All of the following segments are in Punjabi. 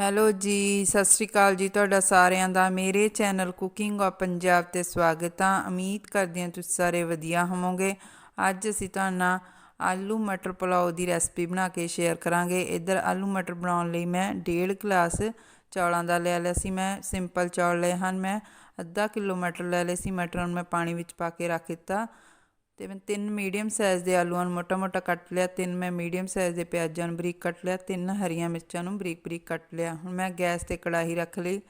ਹੈਲੋ ਜੀ, ਸਤਿ ਸ਼੍ਰੀ ਅਕਾਲ ਜੀ ਤੁਹਾਡਾ ਸਾਰਿਆਂ ਦਾ। ਮੇਰੇ ਚੈਨਲ ਕੁਕਿੰਗ ਆਫ ਪੰਜਾਬ ਤੇ ਸਵਾਗਤ ਆ। ਉਮੀਦ ਕਰਦੇ ਹਾਂ ਤੁਸੀਂ ਸਾਰੇ ਵਧੀਆ ਹੋਵੋਗੇ। ਅੱਜ ਅਸੀਂ ਤੁਹਾਨੂੰ ਨਾਲ ਆਲੂ ਮਟਰ ਪੁਲਾਓ ਦੀ ਰੈਸਪੀ ਬਣਾ ਕੇ ਸ਼ੇਅਰ ਕਰਾਂਗੇ। ਇੱਧਰ ਆਲੂ ਮਟਰ ਬਣਾਉਣ ਲਈ ਮੈਂ ਡੇਢ ਗਲਾਸ ਚੌਲਾਂ ਦਾ ਲੈ ਲਿਆ ਸੀ। ਮੈਂ ਸਿੰਪਲ ਚੌਲ ਲਏ ਹਨ। ਮੈਂ ਅੱਧਾ ਕਿਲੋ ਮਟਰ ਲੈ ਲਏ ਸੀ। ਮਟਰਾਂ ਨੂੰ ਮੈਂ ਪਾਣੀ ਵਿੱਚ ਪਾ ਕੇ ਰੱਖ ਦਿੱਤਾ। ਤੇ ਮੈਂ ਤਿੰਨ ਮੀਡੀਅਮ ਸਾਈਜ਼ ਦੇ ਆਲੂਆਂ ਨੂੰ ਮੋਟਾ-ਮੋਟਾ ਕੱਟ ਲਿਆ, ਤਿੰਨ ਮੈਂ ਮੀਡੀਅਮ ਸਾਈਜ਼ ਦੇ ਪਿਆਜ਼ਾਂ ਨੂੰ ਬਰੀਕ ਕੱਟ ਲਿਆ, ਤਿੰਨ ਹਰੀਆਂ ਮਿਰਚਾਂ ਨੂੰ ਬਰੀਕ-ਬਰੀਕ ਕੱਟ ਲਿਆ। ਹੁਣ ਮੈਂ ਗੈਸ ਤੇ ਕੜਾਹੀ ਰੱਖ ਲਈ।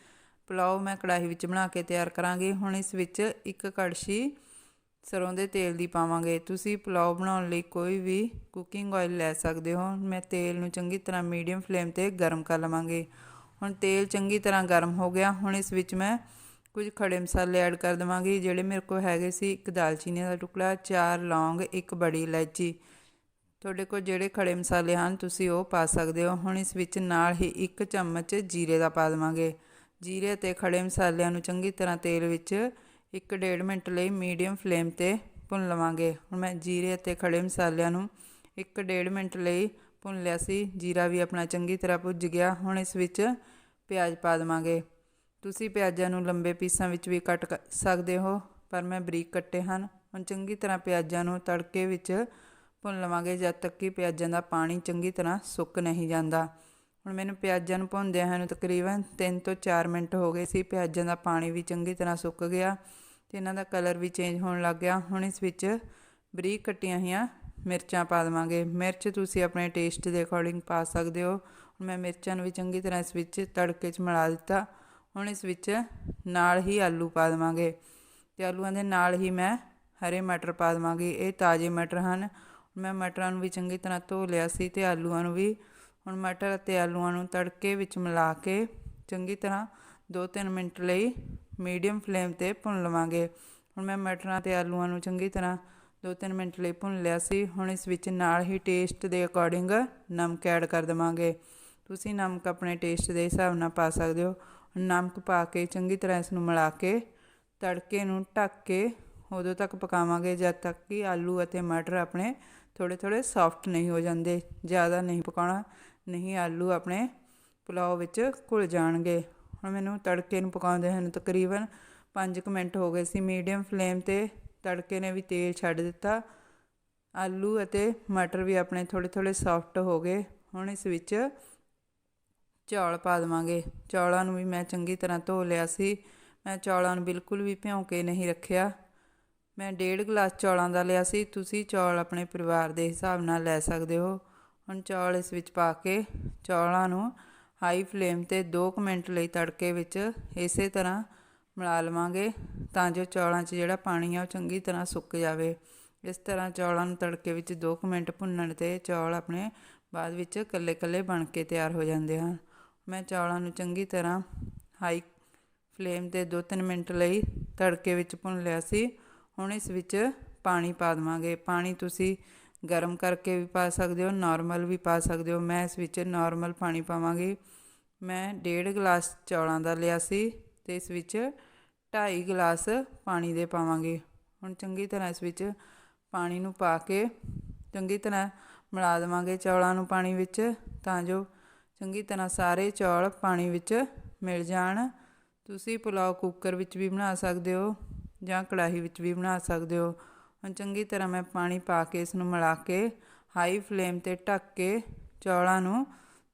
ਪੁਲਾਓ ਮੈਂ ਕੜਾਹੀ ਵਿੱਚ ਬਣਾ ਕੇ ਤਿਆਰ ਕਰਾਂਗੀ। ਹੁਣ ਇਸ ਵਿੱਚ ਇੱਕ ਕੜਛੀ ਸਰੋਂ ਦੇ ਤੇਲ ਦੀ ਪਾਵਾਂਗੇ। ਤੁਸੀਂ ਪੁਲਾਓ ਬਣਾਉਣ ਲਈ ਕੋਈ ਵੀ ਕੁਕਿੰਗ ਆਇਲ ਲੈ ਸਕਦੇ ਹੋ। ਮੈਂ ਤੇਲ ਨੂੰ ਚੰਗੀ ਤਰ੍ਹਾਂ ਮੀਡੀਅਮ ਫਲੇਮ ਤੇ ਗਰਮ ਕਰ ਲਵਾਂਗੇ। ਹੁਣ ਤੇਲ ਚੰਗੀ ਤਰ੍ਹਾਂ ਗਰਮ ਹੋ ਗਿਆ। ਹੁਣ ਇਸ ਵਿੱਚ ਮੈਂ ਕੁਝ ਖੜੇ ਮਸਾਲੇ ਐਡ ਕਰ ਦਵਾਂਗੀ, ਜਿਹੜੇ ਮੇਰੇ ਕੋਲ ਹੈਗੇ ਸੀ, ਇੱਕ ਦਾਲਚੀਨੀ ਦਾ ਟੁਕੜਾ, ਚਾਰ ਲੌਂਗ, ਇੱਕ ਬੜੀ ਇਲਾਇਚੀ। ਤੁਹਾਡੇ ਕੋਲ ਜਿਹੜੇ ਖੜੇ ਮਸਾਲੇ ਹਨ, ਤੁਸੀਂ ਉਹ ਪਾ ਸਕਦੇ ਹੋ। ਹੁਣ ਇਸ ਵਿੱਚ ਨਾਲ ਹੀ ਇੱਕ ਚਮਚ ਜੀਰੇ ਦਾ ਪਾ ਦੇਵਾਂਗੇ। ਜੀਰੇ ਤੇ ਖੜੇ ਮਸਾਲਿਆਂ ਨੂੰ ਚੰਗੀ ਤਰ੍ਹਾਂ ਤੇਲ ਵਿੱਚ ਇੱਕ ਡੇਢ ਮਿੰਟ ਲਈ ਮੀਡੀਅਮ ਫਲੇਮ ਤੇ ਭੁੰਨ ਲਵਾਂਗੇ। ਹੁਣ ਮੈਂ ਜੀਰੇ ਅਤੇ ਖੜੇ ਮਸਾਲਿਆਂ ਨੂੰ ਇੱਕ ਡੇਢ ਮਿੰਟ ਲਈ ਭੁੰਨ ਲਿਆ ਸੀ। ਜੀਰਾ ਵੀ ਆਪਣਾ ਚੰਗੀ ਤਰ੍ਹਾਂ ਭੁੱਜ ਗਿਆ। ਹੁਣ ਇਸ ਵਿੱਚ ਪਿਆਜ਼ ਪਾ ਦੇਵਾਂਗੇ। ਤੁਸੀਂ ਪਿਆਜ਼ਾਂ ਨੂੰ ਲੰਬੇ ਪੀਸਾਂ ਵਿੱਚ ਵੀ ਕੱਟ ਸਕਦੇ ਹੋ, ਪਰ ਮੈਂ ਬਰੀਕ ਕੱਟੇ ਹਨ। ਹੁਣ ਚੰਗੀ ਤਰ੍ਹਾਂ ਪਿਆਜ਼ਾਂ ਨੂੰ ਤੜਕੇ ਵਿੱਚ ਭੁੰਨ ਲਵਾਂਗੇ, ਜਦ ਤੱਕ ਕਿ ਪਿਆਜ਼ਾਂ ਦਾ ਪਾਣੀ ਚੰਗੀ ਤਰ੍ਹਾਂ ਸੁੱਕ ਨਹੀਂ ਜਾਂਦਾ। ਹੁਣ ਮੈਨੂੰ ਪਿਆਜ਼ਾਂ ਨੂੰ ਭੁੰਨਦਿਆਂ ਹਨ ਤਕਰੀਬਨ 3 ਤੋਂ 4 ਮਿੰਟ ਹੋ ਗਏ ਸੀ, ਪਿਆਜ਼ਾਂ ਦਾ ਪਾਣੀ ਵੀ ਚੰਗੀ ਤਰ੍ਹਾਂ ਸੁੱਕ ਗਿਆ ਤੇ ਇਹਨਾਂ ਦਾ ਕਲਰ ਵੀ ਚੇਂਜ ਹੋਣ ਲੱਗ ਗਿਆ। ਹੁਣ ਇਸ ਵਿੱਚ ਬਰੀਕ ਕੱਟੀਆਂ ਹੋਈਆਂ ਮਿਰਚਾਂ ਪਾ ਦੇਵਾਂਗੇ। ਮਿਰਚ ਤੁਸੀਂ ਆਪਣੇ ਟੇਸਟ ਦੇ ਅਕੋਰਡਿੰਗ ਪਾ ਸਕਦੇ ਹੋ। ਹੁਣ ਮੈਂ ਮਿਰਚਾਂ ਨੂੰ ਵੀ ਚੰਗੀ ਤਰ੍ਹਾਂ ਇਸ ਵਿੱਚ ਤੜਕੇ 'ਚ ਮਿਲਾ ਦਿੱਤਾ। ਹੁਣ ਇਸ ਵਿੱਚ ਨਾਲ ਹੀ ਆਲੂ ਪਾ ਦੇਵਾਂਗੇ ਤੇ ਆਲੂਆਂ ਦੇ ਨਾਲ ਹੀ ਮੈਂ ਹਰੇ ਮਟਰ ਪਾ ਦੇਵਾਂਗੀ। ਇਹ ਤਾਜ਼ੇ ਮਟਰ ਹਨ। ਮੈਂ ਮਟਰਾਂ ਨੂੰ ਵੀ ਚੰਗੀ ਤਰ੍ਹਾਂ ਧੋ ਲਿਆ ਸੀ ਤੇ ਆਲੂਆਂ ਨੂੰ ਵੀ। ਹੁਣ ਮਟਰ ਅਤੇ ਆਲੂਆਂ ਨੂੰ ਤੜਕੇ ਵਿੱਚ ਮਿਲਾ ਕੇ ਚੰਗੀ ਤਰ੍ਹਾਂ 2-3 ਮਿੰਟ ਲਈ ਮੀਡੀਅਮ ਫਲੇਮ ਤੇ ਭੁੰਨ ਲਵਾਂਗੇ। ਹੁਣ ਮੈਂ ਮਟਰਾਂ ਤੇ ਆਲੂਆਂ ਨੂੰ ਚੰਗੀ ਤਰ੍ਹਾਂ 2-3 ਮਿੰਟ ਲਈ ਭੁੰਨ ਲਿਆ ਸੀ। ਹੁਣ ਇਸ ਵਿੱਚ ਨਾਲ ਹੀ ਟੇਸਟ ਦੇ ਅਕੋਰਡਿੰਗ ਨਮਕ ਐਡ ਕਰ ਦੇਵਾਂਗੇ। ਤੁਸੀਂ ਨਮਕ ਆਪਣੇ ਟੇਸਟ ਦੇ ਹਿਸਾਬ ਨਾਲ ਪਾ ਸਕਦੇ ਹੋ। ਨਮਕ ਪਾ ਕੇ, ਚੰਗੀ ਤਰ੍ਹਾਂ ਇਸ ਨੂੰ ਮਿਲਾ ਕੇ, ਤੜਕੇ ਨੂੰ ਢੱਕ ਕੇ ਉਦੋਂ ਤੱਕ ਪਕਾਵਾਂਗੇ ਜਦ ਤੱਕ ਕਿ ਆਲੂ ਅਤੇ ਮਟਰ ਆਪਣੇ ਥੋੜੇ ਥੋੜੇ ਸੌਫਟ ਨਹੀਂ ਹੋ ਜਾਂਦੇ, ਜ਼ਿਆਦਾ ਨਹੀਂ ਪਕਾਉਣਾ, ਨਹੀਂ ਆਲੂ ਆਪਣੇ ਪੁਲਾਓ ਵਿੱਚ ਘੁਲ ਜਾਣਗੇ। ਹੁਣ ਮੈਨੂੰ ਤੜਕੇ ਨੂੰ ਪਕਾਉਂਦੇ ਹਨ ਤਕਰੀਬਨ 5 ਮਿੰਟ ਹੋ ਗਏ ਸੀ, ਮੀਡੀਅਮ ਫਲੇਮ ਤੇ ਤੜਕੇ ਨੇ ਵੀ ਤੇਲ ਛੱਡ ਦਿੱਤਾ। ਆਲੂ ਅਤੇ ਮਟਰ ਵੀ ਆਪਣੇ ਥੋੜੇ ਥੋੜੇ ਸੌਫਟ ਹੋ ਗਏ। ਹੁਣ ਇਸ ਵਿੱਚ ਚੌਲ ਪਾ ਦੇਵਾਂਗੇ। ਚੌਲਾਂ ਨੂੰ ਵੀ ਮੈਂ ਚੰਗੀ ਤਰ੍ਹਾਂ ਧੋ ਲਿਆ ਸੀ। ਮੈਂ ਚੌਲਾਂ ਨੂੰ ਬਿਲਕੁਲ ਵੀ ਭਿਉਂ ਕੇ ਨਹੀਂ ਰੱਖਿਆ। ਮੈਂ ਡੇਢ ਗਲਾਸ ਚੌਲਾਂ ਦਾ ਲਿਆ ਸੀ। ਤੁਸੀਂ ਚੌਲ ਆਪਣੇ ਪਰਿਵਾਰ ਦੇ ਹਿਸਾਬ ਨਾਲ ਲੈ ਸਕਦੇ ਹੋ। ਹੁਣ ਚੌਲ ਇਸ ਵਿੱਚ ਪਾ ਕੇ ਚੌਲਾਂ ਨੂੰ ਹਾਈ ਫਲੇਮ ਤੇ 2 ਮਿੰਟ ਲਈ ਤੜਕੇ ਵਿੱਚ ਇਸੇ ਤਰ੍ਹਾਂ ਮਿਲਾ ਲਵਾਂਗੇ ਤਾਂ ਜੋ ਚੌਲਾਂ 'ਚ ਜਿਹੜਾ ਪਾਣੀ ਆ ਉਹ ਚੰਗੀ ਤਰ੍ਹਾਂ ਸੁੱਕ ਜਾਵੇ। ਇਸ ਤਰ੍ਹਾਂ ਚੌਲਾਂ ਨੂੰ ਤੜਕੇ ਵਿੱਚ 2 ਮਿੰਟ ਭੁੰਨਣ ਤੇ ਚੌਲ ਆਪਣੇ ਬਾਅਦ ਵਿੱਚ ਕੱਲੇ-ਕੱਲੇ ਬਣ ਕੇ ਤਿਆਰ ਹੋ ਜਾਂਦੇ ਹਨ। ਮੈਂ ਚੌਲਾਂ ਨੂੰ ਚੰਗੀ ਤਰ੍ਹਾਂ ਹਾਈ ਫਲੇਮ ਤੇ 2-3 ਮਿੰਟ ਲਈ ਤੜਕੇ ਵਿੱਚ ਭੁੰਨ ਲਿਆ ਸੀ। ਹੁਣ ਇਸ ਵਿੱਚ ਪਾਣੀ ਪਾ ਦਵਾਂਗੇ। ਪਾਣੀ ਤੁਸੀਂ ਗਰਮ ਕਰਕੇ ਵੀ ਪਾ ਸਕਦੇ ਹੋ ਨਾਰਮਲ ਵੀ ਪਾ ਸਕਦੇ ਹੋ। ਮੈਂ ਇਸ ਵਿੱਚ ਨਾਰਮਲ ਪਾਣੀ ਪਾਵਾਂਗੀ। ਮੈਂ ਡੇਢ ਗਲਾਸ ਚੌਲਾਂ ਦਾ ਲਿਆ ਸੀ ਤੇ ਇਸ ਵਿੱਚ 2.5 ਗਲਾਸ ਪਾਣੀ ਦੇ ਪਾਵਾਂਗੇ। ਹੁਣ ਚੰਗੀ ਤਰ੍ਹਾਂ ਇਸ ਵਿੱਚ ਪਾਣੀ ਨੂੰ ਪਾ ਕੇ ਚੰਗੀ ਤਰ੍ਹਾਂ ਮਿਲਾ ਦੇਵਾਂਗੇ ਚੌਲਾਂ ਨੂੰ ਪਾਣੀ ਵਿੱਚ ਤਾਂ ਜੋ ਚੰਗੀ ਤਰ੍ਹਾਂ ਸਾਰੇ ਚੌਲ ਪਾਣੀ ਵਿੱਚ ਮਿਲ ਜਾਣ। ਤੁਸੀਂ ਪੁਲਾਓ ਕੁੱਕਰ ਵਿੱਚ ਵੀ ਬਣਾ ਸਕਦੇ ਹੋ ਜਾਂ ਕੜਾਹੀ ਵਿੱਚ ਵੀ ਬਣਾ ਸਕਦੇ ਹੋ। ਹੁਣ ਚੰਗੀ ਤਰ੍ਹਾਂ ਮੈਂ ਪਾਣੀ ਪਾ ਕੇ ਇਸ ਨੂੰ ਮਿਲਾ ਕੇ ਹਾਈ ਫਲੇਮ ਤੇ ਢੱਕ ਕੇ ਚੌਲਾਂ ਨੂੰ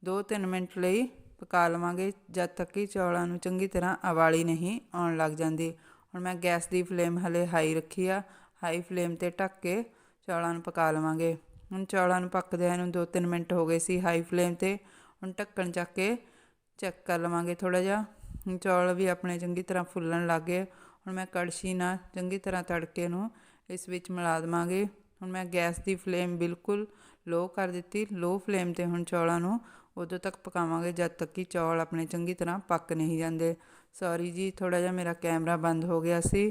2-3 ਮਿੰਟ ਲਈ ਪਕਾ ਲਵਾਂਗੇ, ਜਦ ਤੱਕ ਕਿ ਚੌਲਾਂ ਨੂੰ ਚੰਗੀ ਤਰ੍ਹਾਂ ਉਬਾਲੀ ਨਹੀਂ ਆਉਣ ਲੱਗ ਜਾਂਦੀ। ਹੁਣ ਮੈਂ ਗੈਸ ਦੀ ਫਲੇਮ ਹਲੇ ਹਾਈ ਰੱਖੀ ਆ, ਹਾਈ ਫਲੇਮ ਤੇ ਢੱਕ ਕੇ ਚੌਲਾਂ ਨੂੰ ਪਕਾ ਲਵਾਂਗੇ। ਹੁਣ ਚੌਲਾਂ ਨੂੰ ਪੱਕਦਿਆਂ ਨੂੰ 2-3 ਮਿੰਟ ਹੋ ਗਏ ਸੀ ਹਾਈ ਫਲੇਮ ਤੇ। ਹੁਣ ਢੱਕਣ ਚੱਕ ਕੇ ਚੈੱਕ ਕਰ ਲਵਾਂਗੇ ਥੋੜਾ ਜਿਹਾ। ਚੌਲ ਵੀ ਆਪਣੇ ਚੰਗੀ ਤਰ੍ਹਾਂ ਫੁੱਲਣ ਲੱਗ ਗਏ। ਹੁਣ ਮੈਂ ਕੜਛੀ ਨਾਲ ਚੰਗੀ ਤਰ੍ਹਾਂ ਤੜਕੇ ਨੂੰ ਇਸ ਵਿੱਚ ਮਿਲਾ ਦਵਾਂਗੇ। ਹੁਣ ਮੈਂ ਗੈਸ ਦੀ ਫਲੇਮ ਬਿਲਕੁਲ ਲੋ ਕਰ ਦਿੱਤੀ। ਲੋ ਫਲੇਮ ਤੇ ਹੁਣ ਚੌਲਾਂ ਨੂੰ ਉਦੋਂ ਤੱਕ ਪਕਾਵਾਂਗੇ ਜਦ ਤੱਕ ਕਿ ਚੌਲ ਆਪਣੇ ਚੰਗੀ ਤਰ੍ਹਾਂ ਪੱਕ ਨਹੀਂ ਜਾਂਦੇ। ਸੌਰੀ ਜੀ ਥੋੜਾ ਜਿਹਾ ਮੇਰਾ ਕੈਮਰਾ ਬੰਦ ਹੋ ਗਿਆ ਸੀ।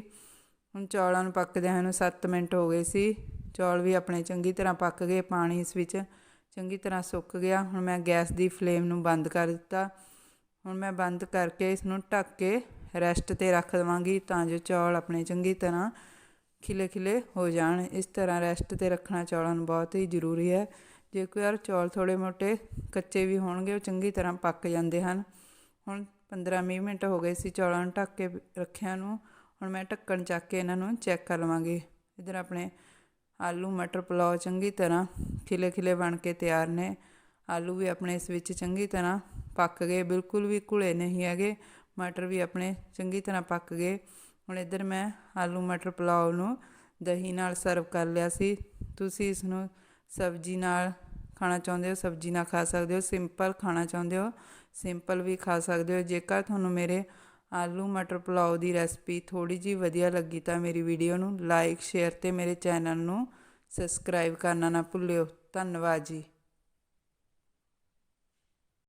ਹੁਣ ਚੌਲਾਂ ਨੂੰ ਪੱਕਦਿਆਂ ਨੂੰ 7 ਮਿੰਟ ਹੋ ਗਏ ਸੀ। ਚੌਲ ਵੀ ਆਪਣੇ ਚੰਗੀ ਤਰ੍ਹਾਂ ਪੱਕ ਗਏ ਪਾਣੀ ਇਸ ਵਿੱਚ। ਚੰਗੀ ਤਰ੍ਹਾਂ ਸੁੱਕ ਗਿਆ। ਹੁਣ ਮੈਂ ਗੈਸ ਦੀ ਫਲੇਮ ਨੂੰ ਬੰਦ ਕਰ ਦਿੱਤਾ। ਹੁਣ ਮੈਂ ਬੰਦ ਕਰਕੇ ਇਸ ਨੂੰ ਢੱਕ ਕੇ ਰੈਸਟ ਤੇ ਰੱਖ ਦਵਾਂਗੀ ਤਾਂ ਜੋ ਚੌਲ ਆਪਣੇ ਚੰਗੀ ਤਰ੍ਹਾਂ ਖਿਲੇ ਖਿਲੇ ਹੋ ਜਾਣ। ਇਸ ਤਰ੍ਹਾਂ ਰੈਸਟ ਤੇ ਰੱਖਣਾ ਚੌਲਾਂ ਨੂੰ ਬਹੁਤ ਹੀ ਜ਼ਰੂਰੀ ਹੈ। ਜੇ ਕੋਈ ਯਾਰ ਚੌਲ ਥੋੜੇ ਮੋਟੇ ਕੱਚੇ ਵੀ ਹੋਣਗੇ, ਉਹ ਚੰਗੀ ਤਰ੍ਹਾਂ ਪੱਕ ਜਾਂਦੇ ਹਨ। ਹੁਣ 15-20 ਮਿੰਟ ਹੋ ਗਏ ਸੀ ਚੌਲਾਂ ਨੂੰ ਢੱਕ ਕੇ ਰੱਖਿਆ ਨੂੰ। ਹੁਣ ਮੈਂ ਢੱਕਣ ਚੱਕ ਕੇ ਇਹਨਾਂ ਨੂੰ ਚੈੱਕ ਕਰ ਲਵਾਂਗੀ। ਇਧਰ ਆਪਣੇ ਆਲੂ, ਮਟਰ ਪੁਲਾਓ ਚੰਗੀ ਤਰ੍ਹਾਂ ਖਿਲੇ ਖਿਲੇ ਬਣ ਕੇ ਤਿਆਰ ਨੇ। ਆਲੂ ਵੀ ਆਪਣੇ ਇਸ ਵਿੱਚ ਚੰਗੀ ਤਰ੍ਹਾਂ ਪੱਕ ਗਏ, ਬਿਲਕੁਲ ਵੀ ਘੁਲੇ ਨਹੀਂ ਹੈਗੇ। ਮਟਰ ਵੀ ਆਪਣੇ ਚੰਗੀ ਤਰ੍ਹਾਂ ਪੱਕ ਗਏ। ਹੁਣ ਇੱਧਰ ਮੈਂ ਆਲੂ, ਮਟਰ ਪੁਲਾਓ ਨੂੰ ਦਹੀਂ ਨਾਲ ਸਰਵ ਕਰ ਲਿਆ ਸੀ। ਤੁਸੀਂ ਇਸ ਨੂੰ ਸਬਜ਼ੀ ਨਾਲ ਖਾਣਾ ਚਾਹੁੰਦੇ ਹੋ, ਸਬਜ਼ੀ ਨਾਲ ਖਾ ਸਕਦੇ ਹੋ, ਸਿੰਪਲ ਖਾਣਾ ਚਾਹੁੰਦੇ ਹੋ, ਸਿੰਪਲ ਵੀ ਖਾ ਸਕਦੇ ਹੋ। ਜੇਕਰ ਤੁਹਾਨੂੰ ਮੇਰੇ ਆਲੂ ਮਟਰ ਪੁਲਾਓ ਦੀ ਰੈਸਪੀ ਥੋੜੀ ਜੀ ਵਧੀਆ ਲੱਗੀ ਤਾਂ ਮੇਰੀ ਵੀਡੀਓ ਨੂੰ ਲਾਈਕ, ਸ਼ੇਅਰ ਤੇ ਮੇਰੇ ਚੈਨਲ ਨੂੰ ਸਬਸਕ੍ਰਾਈਬ ਕਰਨਾ ਨਾ ਭੁੱਲਿਓ। ਧੰਨਵਾਦ ਜੀ।